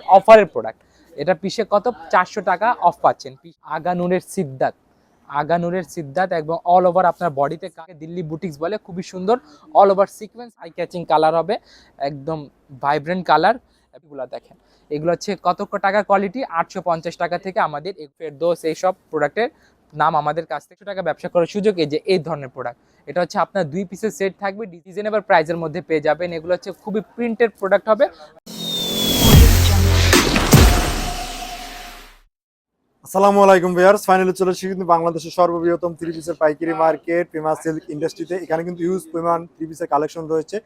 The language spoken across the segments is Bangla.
প্রোডাক্ট অফারের প্রোডাক্ট এটা পিসে কত? চারশো টাকা অফ পাচ্ছেন। আগানুরের সিদ্ধার্থ আগানুরের সিদ্ধার্থ এবং অল ওভার আপনার বডিতে কাকে দিল্লি বুটিক্স বলে, খুবই সুন্দর। All over sequence eye catching colour হবে। একদম ভাইব্রেন্ট কালার এগুলো দেখেন। এগুলো হচ্ছে কত টাকা কোয়ালিটি আটশো পঞ্চাশ টাকা থেকে আমাদের দোষ এইসব প্রোডাক্টের নাম আমাদের কাছ থেকে। টাকা ব্যবসা করার সুযোগ এই যে, এই ধরনের প্রোডাক্ট এটা হচ্ছে আপনার দুই পিসের সেট থাকবে। রিজনেবল প্রাইসের মধ্যে পেয়ে যাবেন। এগুলো হচ্ছে খুবই প্রিন্টেড প্রোডাক্ট হবে। আসসালামু আলাইকুম ভিউয়ার্স। ফাইনালি চলে এসেছি কিন্তু বাংলাদেশের সর্ববৃহত্তম থ্রি পিসের পাইকারি মার্কেট ফেমাস সিল্ক ইন্ডাস্ট্রিতে এখানে কিন্তু হিউজ পরিমাণ থ্রি পিসের কালেকশন রয়েছে।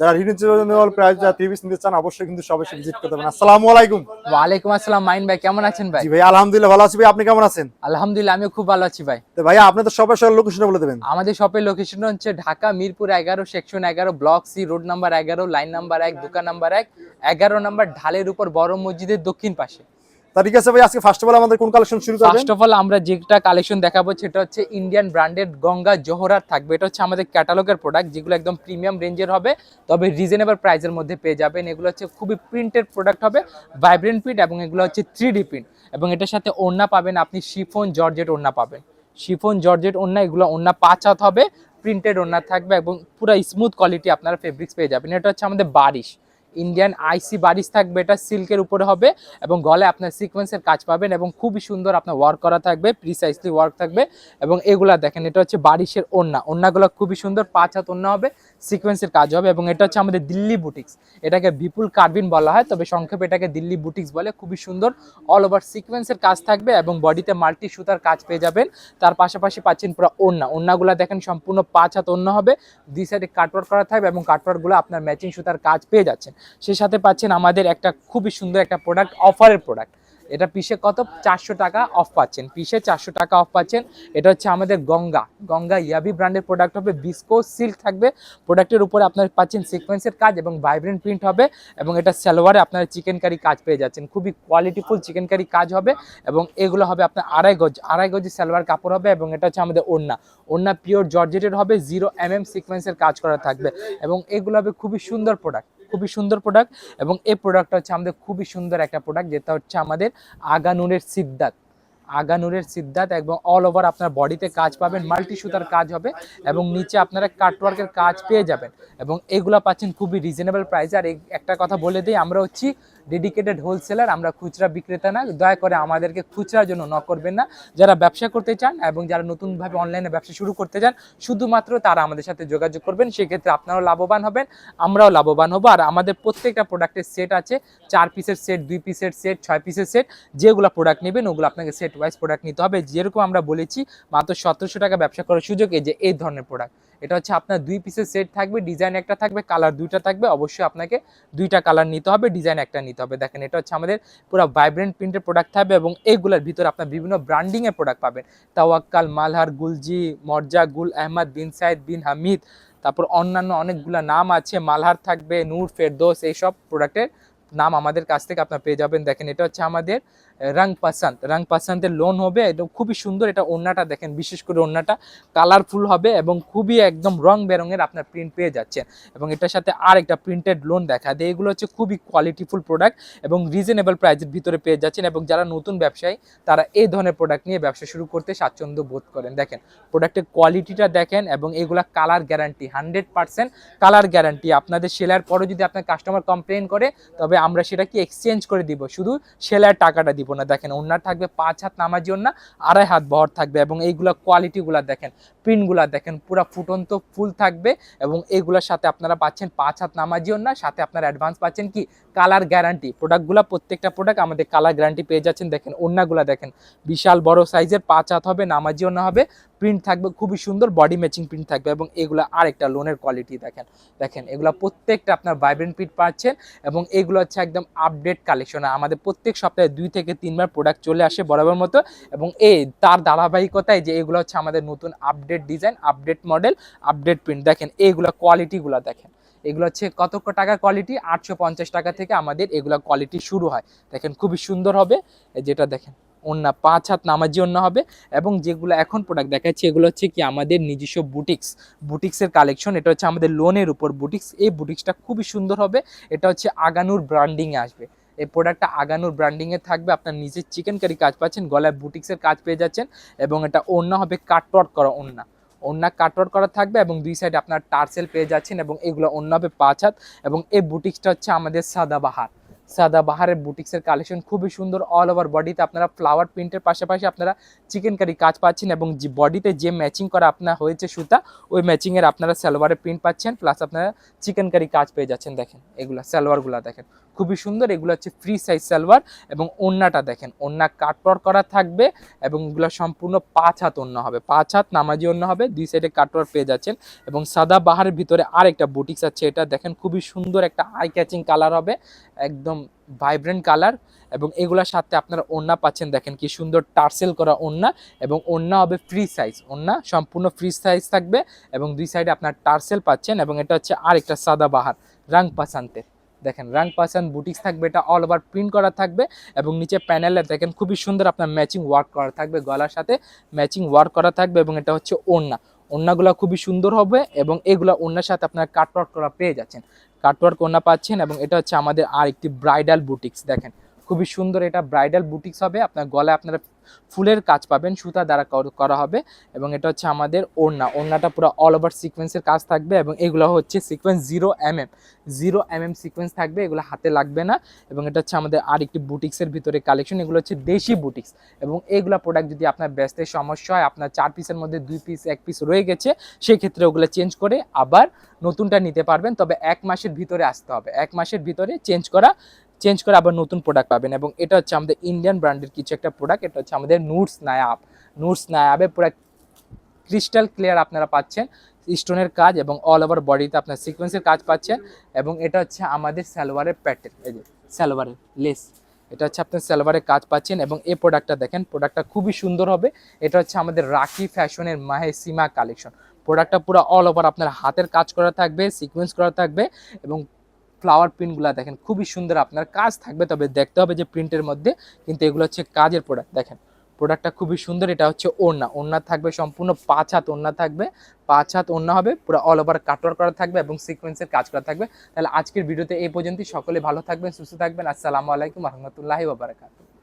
যারা রিজনেবল প্রাইস যারা থ্রি পিস নিতে চান অবশ্যই কিন্তু সবাই ভিজিট করতে পারেন। আসসালামু আলাইকুম। ওয়ালাইকুম আসসালাম মাইন ভাই কেমন আছেন ভাই? জি ভাই আলহামদুলিল্লাহ ভালো আছি ভাই। আপনি কেমন আছেন? আলহামদুলিল্লাহ আমিও খুব ভালো আছি ভাই। তো ভাইয়া আপনি তো সবার সবার লোকেশন বলে দেবেন। আমাদের শপের লোকেশন হচ্ছে ঢাকা মিরপুর এগারো সেকশন এগারো ব্লক সি রোড নাম্বার এগারো লাইন নাম্বার এক দোকান নাম্বার এক এগারো নাম্বার ঢালের উপর বড় মসজিদের দক্ষিণ পাশে। তা ঠিক আছে ভাই, আজকে ফার্স্ট অফ অল আমাদের কোন কালেকশন শুরু করবেন? ফার্স্ট অফ অল আমরা যেটা কালেকশন দেখাবো সেটা হচ্ছে ইন্ডিয়ান ব্র্যান্ডেড গঙ্গা জোহরার থাকবে। এটা হচ্ছে আমাদের ক্যাটালগের প্রোডাক্ট যেগুলো একদম প্রিমিয়াম রেঞ্জের হবে, তবে রিজনেবল প্রাইসের মধ্যে পেয়ে যাবেন। এগুলো হচ্ছে খুবই প্রিন্টেড প্রোডাক্ট হবে ভাইব্রেন্ট প্রিন্ট এবং এগুলো হচ্ছে থ্রি ডি প্রিন্ট এবং এটার সাথে ওড়না পাবেন আপনি, শিফন জর্জেট ওড়না পাবেন। শিফন জর্জেট ওড়না, এগুলো ওড়না পাঁচ হাত হবে প্রিন্টেড ওড়না থাকবে এবং পুরো স্মুথ কোয়ালিটি আপনারা ফেব্রিক্স পেয়ে যাবেন। এটা হচ্ছে আমাদের বারিশ। ইন্ডিয়ান আইসি বারিশ থাকবে, এটা সিল্কের উপরে হবে এবং গলে আপনার সিকোয়েন্সের কাজ পাবেন এবং খুবই সুন্দর আপনার ওয়ার্ক করা থাকবে প্রিসাইজলি ওয়ার্ক থাকবে এবং এগুলা দেখেন, এটা হচ্ছে বারিশের ওন্না ওন্নাগুলো খুবই সুন্দর, পাঁচ হাত ওন্না হবে সিকোয়েন্সের কাজ হবে এবং এটা হচ্ছে আমাদের দিল্লি বুটিক্স এটাকে বিপুল কার্বিন বলা হয়, তবে সংক্ষেপে এটাকে দিল্লি বুটিক্স বলে, খুবই সুন্দর অল ওভার সিকোয়েন্সের কাজ থাকবে এবং বডিতে মাল্টি সুতার কাজ পেয়ে যাবেন। তার পাশাপাশি পাচ্ছেন পুরো ওন্না ওন্নাগুলো দেখেন, সম্পূর্ণ পাঁচ হাত ওন্না হবে, দুই সাইডে কাটওয়ার্ক করা থাকবে এবং কাটওয়ার্কগুলো আপনার ম্যাচিং সুতার কাজ পেয়ে যাচ্ছেন সেই সাথে পাচ্ছেন আমাদের একটা খুবই সুন্দর একটা প্রোডাক্ট অফারের প্রোডাক্ট এটা পিসে কত? চারশো টাকা অফ পাচ্ছেন। পিসে চারশো টাকা অফ পাচ্ছেন। এটা হচ্ছে আমাদের গঙ্গা। গঙ্গা ইয়াবি ব্র্যান্ডের প্রোডাক্ট হবে। বিস্কো সিল্ক থাকবে। প্রোডাক্টের উপরে আপনার পাচ্ছেন সিকোয়েন্সের কাজ এবং ভাইব্রেন্ট প্রিন্ট হবে এবং এটা সালোয়ারে আপনার চিকেন কারি কাজ পেয়ে যাচ্ছেন। খুবই কোয়ালিটিফুল চিকেন কারি কাজ হবে এবং এগুলো হবে আপনার আড়াই গজ, আড়াই গজি সালোয়ার কাপড় হবে এবং এটা হচ্ছে আমাদের ওড়না। ওড়না পিওর জর্জেটের হবে। জিরো এম এম সিকোয়েন্সের কাজ করা থাকবে এবং এগুলো হবে খুবই সুন্দর প্রোডাক্ট খুবই সুন্দর প্রোডাক্ট এবং এই প্রোডাক্টটা হচ্ছে আমাদের খুবই সুন্দর একটা প্রোডাক্ট যেটা হচ্ছে আমাদের আগানুরের সিদ্ধার্থ। আগানুরের সিদ্ধার্থ এবং অল ওভার আপনার বডিতে কাজ পাবেন মাল্টি সুতার কাজ হবে এবং নিচে আপনারা কাটওয়ার্কের কাজ পেয়ে যাবেন এবং এগুলো পাচ্ছেন খুবই রিজনেবল প্রাইস আর একটা কথা বলে দিই, আমরা হচ্ছি ডেডিকেটেড হোলসেলার আমরা খুচরা বিক্রেতা না, দয়া করে আমাদেরকে খুচরার জন্য ন করবেন না। যারা ব্যবসা করতে চান এবং যারা নতুনভাবে অনলাইনে ব্যবসা শুরু করতে চান, শুধুমাত্র তারা আমাদের সাথে যোগাযোগ করবেন, সেক্ষেত্রে আপনারাও লাভবান হবেন, আমরাও লাভবান হব। আর আমাদের প্রত্যেকটা প্রোডাক্টের সেট আছে, চার পিসের সেট দুই পিসের সেট ছয় পিসের সেট যেগুলো প্রোডাক্ট নেবেন, ওগুলো আপনাকে সেট ওয়াইজ প্রোডাক্ট নিতে হবে। যেরকম আমরা বলেছি, মাত্র সতেরোশো টাকা ব্যবসা করার সুযোগ এই যে, এই ধরনের প্রোডাক্ট এটা হচ্ছে আপনার দুই পিসের সেট থাকবে ডিজাইন একটা থাকবে কালার দুইটা থাকবে, অবশ্যই আপনাকে দুইটা কালার নিতে হবে ডিজাইন একটা নিতে হবে। দেখেন, এটা হচ্ছে আমাদের পুরো ভাইব্রেন্ট প্রিন্টের প্রোডাক্ট থাকবে এবং এইগুলোর ভিতরে আপনার বিভিন্ন ব্র্যান্ডিংয়ের প্রোডাক্ট পাবেন। তাওয়াক্কাল, মালহার, গুলজি, মর্জা, গুল আহমদ বিন সাইদ বিন হামিদ, তারপর অন্যান্য অনেকগুলো নাম আছে, মালহার থাকবে, নূর ফেরদোস, এইসব প্রোডাক্টের নাম আমাদের কাছ থেকে আপনার পেয়ে যাবেন। দেখেন, এটা হচ্ছে আমাদের রং পাসান্ত রং পাসান্তের লোন হবে। এটা খুবই সুন্দর এটা ওড়নাটা দেখেন, বিশেষ করে ওড়নাটা। কালারফুল হবে এবং খুবই একদম রং বেরঙের আপনার প্রিন্ট পেয়ে যাচ্ছেন। এবং এটার সাথে আর একটা প্রিন্টেড লোন দেখা দেয়। এগুলো হচ্ছে খুবই কোয়ালিটিফুল প্রোডাক্ট এবং রিজনেবল প্রাইসের ভিতরে পেয়ে যাচ্ছেন এবং যারা নতুন ব্যবসায়ী, তারা এই ধরনের প্রোডাক্ট নিয়ে ব্যবসা শুরু করতে স্বাচ্ছন্দ্য বোধ করেন। দেখেন প্রোডাক্টের কোয়ালিটিটা দেখেন এবং এগুলা colour guarantee hundred percent colour guarantee আপনাদের সেলার পরে যদি আপনার কাস্টমার কমপ্লেন করে, তবে আমরা সেটাকে এক্সচেঞ্জ করে দিব। শুধু সেলার টাকাটা দিব। না দেখেন। ওনার থাকবে পাঁচ হাত নামাজি ওনা আড়াই হাত বহর থাকবে এবং এইগুলা কোয়ালিটিগুলা দেখেন প্রিন্টগুলা দেখেন, পুরো ফুটন্ত ফুল থাকবে এবং এইগুলোর সাথে আপনারা পাচ্ছেন পাঁচ হাত নামাজি ওনা সাথে আপনারা অ্যাডভান্স পাচ্ছেন কি? কালার গ্যারান্টি প্রোডাক্টগুলো প্রত্যেকটা প্রোডাক্ট আমাদের কালার গ্যারান্টি পেয়ে যাচ্ছেন। দেখেন ওনাগুলা দেখেন, বিশাল বড় সাইজের পাঁচ হাত হবে, নামাজি ওনা হবে। প্রিন্ট থাকবে, খুবই সুন্দর বডি ম্যাচিং প্রিন্ট থাকবে এবং এগুলো আরেকটা লোনের কোয়ালিটি দেখেন। দেখেন, এগুলো প্রত্যেকটা আপনার ভাইব্রেন্ট প্রিন্ট পাচ্ছেন এবং এগুলো হচ্ছে একদম আপডেট কালেকশন আমাদের প্রত্যেক সপ্তাহে দুই থেকে তিনবার প্রোডাক্ট চলে আসে বরাবর মতো এবং এ তার ধারাবাহিকতায় যে এগুলো হচ্ছে আমাদের নতুন update design update model update print দেখেন এইগুলো কোয়ালিটিগুলো দেখেন। এগুলো হচ্ছে কত টাকা কোয়ালিটি আটশো পঞ্চাশ টাকা থেকে আমাদের এগুলো কোয়ালিটি শুরু হয়। দেখেন খুবই সুন্দর হবে। যেটা দেখেন ওন্না পাঁচ হাত নামাজি অন্য হবে এবং যেগুলো এখন প্রোডাক্ট দেখাচ্ছি, এগুলো হচ্ছে কি আমাদের নিজস্ব বুটিক্স বুটিক্সের কালেকশন এটা হচ্ছে আমাদের লোনের উপর বুটিক্স এই বুটিক্সটা খুবই সুন্দর হবে। এটা হচ্ছে আগানুর ব্র্যান্ডিংয়ে আসবে। এই প্রোডাক্টটা আগানোর ব্র্যান্ডিংয়ে থাকবে। আপনার নিজের চিকেন কারি কাজ পাচ্ছেন, গলায় বুটিক্সের কাজ পেয়ে যাচ্ছেন এবং এটা ওড়না হবে কাটওয়ার্ক করা ওড়না। ওড়না কাটওয়ার্ক করা থাকবে এবং দুই সাইডে আপনার টার্সেল পেয়ে যাচ্ছেন এবং এগুলো ওড়না হবে পাঁচ হাত এবং এই বুটিক্সটা হচ্ছে আমাদের সাদাবাহার। সাদাবাহারের বুটিক্সের কালেকশন খুবই সুন্দর অল ওভার বডিতে আপনারা ফ্লাওয়ার প্রিন্টের পাশাপাশি আপনারা চিকেন কারি কাজ পাচ্ছেন এবং বডিতে যে ম্যাচিং করা আপনার হয়েছে সুতা, ওই ম্যাচিংয়ের আপনারা সালোয়ারের প্রিন্ট পাচ্ছেন প্লাস আপনারা চিকেন কারি কাজ পেয়ে যাচ্ছেন, দেখেন, এগুলা সালোয়ারগুলো দেখেন। খুবই সুন্দর। এগুলো হচ্ছে ফ্রি সাইজ সালোয়ার এবং ওন্নাটা দেখেন, ওন্না কাটওয়ার করা থাকবে এবং এগুলো সম্পূর্ণ পাঁচ হাত ওন্ন হবে। পাঁচ হাত নামাজি ওন্ন হবে, দুই সাইডে কাটওয়ার পেয়ে যাচ্ছেন এবং সাদা বাহারের ভিতরে আর একটা বুটিক্স আছে, এটা দেখেন খুবই সুন্দর একটা আই ক্যাচিং কালার হবে, একদম ভাইব্রেন্ট কালার এবং এগুলোর সাথে আপনারা ওন্না পাচ্ছেন, দেখেন কি সুন্দর টার্সেল করা ওন্না এবং ওন্না হবে ফ্রি সাইজ ওন্না সম্পূর্ণ ফ্রি সাইজ থাকবে এবং দুই সাইডে আপনার টার্সেল পাচ্ছেন এবং এটা হচ্ছে আরেকটা সাদা বাহার, রাং পাসান্তে দেখেন রাং পাসান বুটিক্স থাকবে, এটা অল ওভার প্রিন্ট করা থাকবে এবং নিচে প্যানেলে দেখেন, খুবই সুন্দর আপনার ম্যাচিং ওয়ার্ক করা থাকবে, গলার সাথে ম্যাচিং ওয়ার্ক করা থাকবে এবং এটা হচ্ছে ওড়না। ওন্নাগুলো খুবই সুন্দর হবে এবং এগুলো ওড়নার সাথে আপনারা কাটওয়ার্ক করা পেয়ে যাচ্ছেন। কাটওয়ার্ক ওড়না পাচ্ছেন এবং এটা হচ্ছে আমাদের আর একটি ব্রাইডাল বুটিক্স দেখেন। খুবই সুন্দর এটা ব্রাইডাল বুটিক্স হবে। আপনার গলায় আপনারা ফুলের কাজ পাবেন, সুতা দ্বারা করা হবে এবং এটা হচ্ছে আমাদের ওড়না। ওড়নাটা পুরো অল ওভার সিকোয়েন্সের কাজ থাকবে এবং এগুলো হচ্ছে sequence zero M M zero M M sequence থাকবে, এগুলো হাতে লাগবে না এবং এটা হচ্ছে আমাদের আর একটি বুটিক্সের ভিতরে কালেকশন এগুলো হচ্ছে দেশি বুটিক্স এবং এগুলো প্রোডাক্ট যদি আপনার ব্যস্তের সমস্যা হয়, আপনার চার পিসের মধ্যে দুই পিস এক পিস রয়ে গেছে সেই ক্ষেত্রে ওগুলো চেঞ্জ করে আবার নতুনটা নিতে পারবেন। তবে এক মাসের ভিতরে আসতে হবে। এক মাসের ভিতরে চেঞ্জ করা চেঞ্জ করে আবার নতুন প্রোডাক্ট পাবেন এবং এটা হচ্ছে আমাদের ইন্ডিয়ান ব্র্যান্ডের কিছু একটা প্রোডাক্ট এটা হচ্ছে আমাদের নুটস নায়াব নুটস নায়াবে পুরো ক্রিস্টাল ক্লিয়ার আপনারা পাচ্ছেন স্টোনের কাজ এবং অল ওভার বডিতে আপনার সিকোয়েন্সের কাজ পাচ্ছেন এবং এটা হচ্ছে আমাদের সালোয়ারের প্যাটার্ন এই যে সালোয়ারের লেস এটা হচ্ছে আপনার সালোয়ারের কাজ পাচ্ছেন এবং এই প্রোডাক্টটা দেখেন প্রোডাক্টটা খুবই সুন্দর হবে। এটা হচ্ছে আমাদের রাখি ফ্যাশনের মাহে সীমা কালেকশন প্রোডাক্টটা পুরো অল ওভার আপনার হাতের কাজ করা থাকবে সিকোয়েন্স করা থাকবে এবং ফ্লাওয়ার প্রিন্টগুলো দেখেন, খুবই সুন্দর আপনার কাজ থাকবে, তবে দেখতে হবে যে প্রিন্টের মধ্যে, কিন্তু এগুলো হচ্ছে কাজের প্রোডাক্ট দেখেন। প্রোডাক্টটা খুবই সুন্দর, এটা হচ্ছে ওড়না। ওড়না থাকবে সম্পূর্ণ পাঁচ হাত ওড়না থাকবে, পাঁচ হাত ওড়না হবে, পুরো অল ওভার কাটওয়ার করা থাকবে এবং সিকোয়েন্সের কাজ করা থাকবে। তাহলে আজকের ভিডিওতে এই পর্যন্তই, সকলে ভালো থাকবেন, সুস্থ থাকবেন, আসসালামু আলাইকুম রহমতুল্লাহি ওবরাকাতুহ